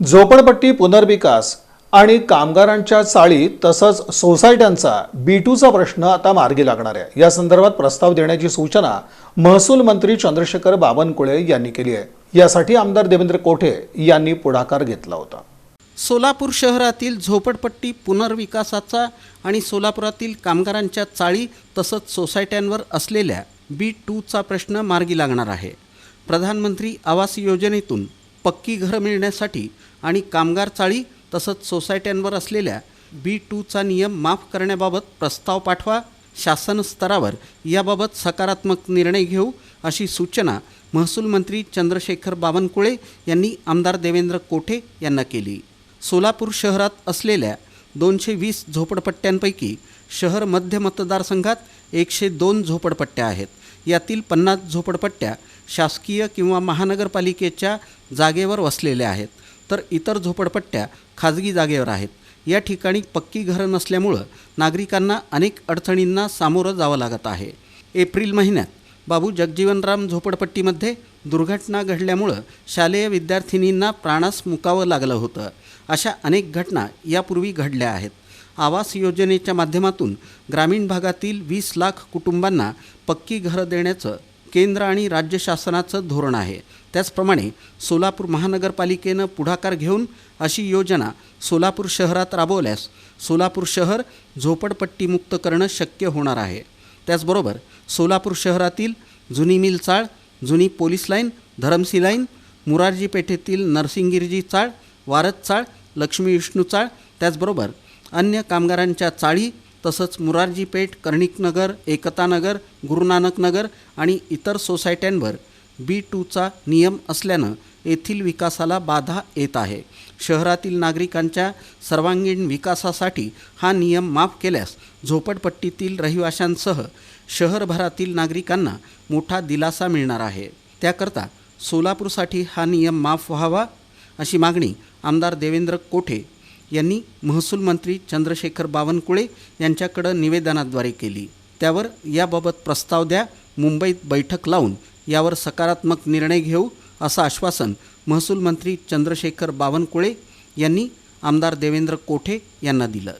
झोपडपट्टी पुनर्विकास आणि कामगारांच्या चाळी तसंच सोसायट्यांचा बी टूचा प्रश्न आता मार्गी लागणार आहे. या संदर्भात प्रस्ताव देण्याची सूचना महसूल मंत्री चंद्रशेखर बावनकुळे यांनी केली आहे. यासाठी आमदार देवेंद्र कोठे यांनी पुढाकार घेतला होता. सोलापूर शहरातील झोपडपट्टी पुनर्विकासाचा आणि सोलापुरातील कामगारांच्या चाळी तसंच सोसायट्यांवर असलेल्या बी टूचा प्रश्न मार्गी लागणार आहे. प्रधानमंत्री आवास योजनेतून पक्की घरं मिळण्यासाठी आणि कामगार चाळी तसंच सोसायट्यांवर असलेल्या बी टूचा नियम माफ करण्याबाबत प्रस्ताव पाठवा शासन स्तरावर याबाबत सकारात्मक निर्णय घेऊ अशी सूचना महसूल मंत्री चंद्रशेखर बावनकुळे यांनी आमदार देवेंद्र कोठे यांना केली. सोलापूर शहरात असलेल्या दोनशे वीस झोपडपट्ट्यांपैकी शहर मध्य मतदारसंघात एकशे दोन झोपडपट्ट्या आहेत. यातील पन्नास झोपडपट्ट्या शासकीय किंवा महानगरपालिकेच्या जागेवर वसलेल्या आहेत. तर इतर झोपडपट्ट्या खाजगी जागेवर आहेत. या ठिकाणी पक्की घरं नसल्यामुळं नागरिकांना अनेक अडचणींना सामोरं जावं लागत आहे. एप्रिल महिन्यात बाबू जगजीवनराम झोपडपट्टीमध्ये दुर्घटना घडल्यामुळं शालेय विद्यार्थिनींना प्राणास मुकावं लागलं होतं. अशा अनेक घटना यापूर्वी घडल्या आहेत. आवास योजनेच्या माध्यमातून ग्रामीण भागातील वीस लाख कुटुंबांना पक्की घरं देण्याचं केंद्र आणि राज्य शासनाचं धोरण आहे. त्याचप्रमाणे सोलापूर महानगरपालिकेनं पुढाकार घेऊन अशी योजना सोलापूर शहरात राबवल्यास सोलापूर शहर झोपडपट्टीमुक्त करणं शक्य होणार आहे. त्याचबरोबर सोलापूर शहरातील जुनी मिल चाळ जुनी police line Dharamsi line Murarji पेठेतील Narsingirji chawl Varad चाळ लक्ष्मी विष्णू चाळ त्याचबरोबर अन्य कामगारांच्या चाळी तसंच मुरारजी पेठ कर्णिकनगर एकतानगर गुरुनानक नगर आणि इतर सोसायट्यांवर बी टूचा नियम असल्यानं येथील विकासाला बाधा येत आहे. शहरातील नागरिकांच्या सर्वांगीण विकासासाठी हा नियम माफ केल्यास झोपडपट्टीतील रहिवाशांसह शहरभरातील नागरिकांना मोठा दिलासा मिळणार आहे. त्याकरता सोलापूरसाठी हा नियम माफ व्हावा अशी मागणी आमदार देवेंद्र कोठे यांनी महसूल मंत्री चंद्रशेखर बावनकुळे यांच्याकडं निवेदनाद्वारे केली. त्यावर याबाबत प्रस्ताव द्या मुंबईत बैठक लावून यावर सकारात्मक निर्णय घेऊ असं आश्वासन महसूल मंत्री चंद्रशेखर बावनकुळे यांनी आमदार देवेंद्र कोठे यांना दिलं.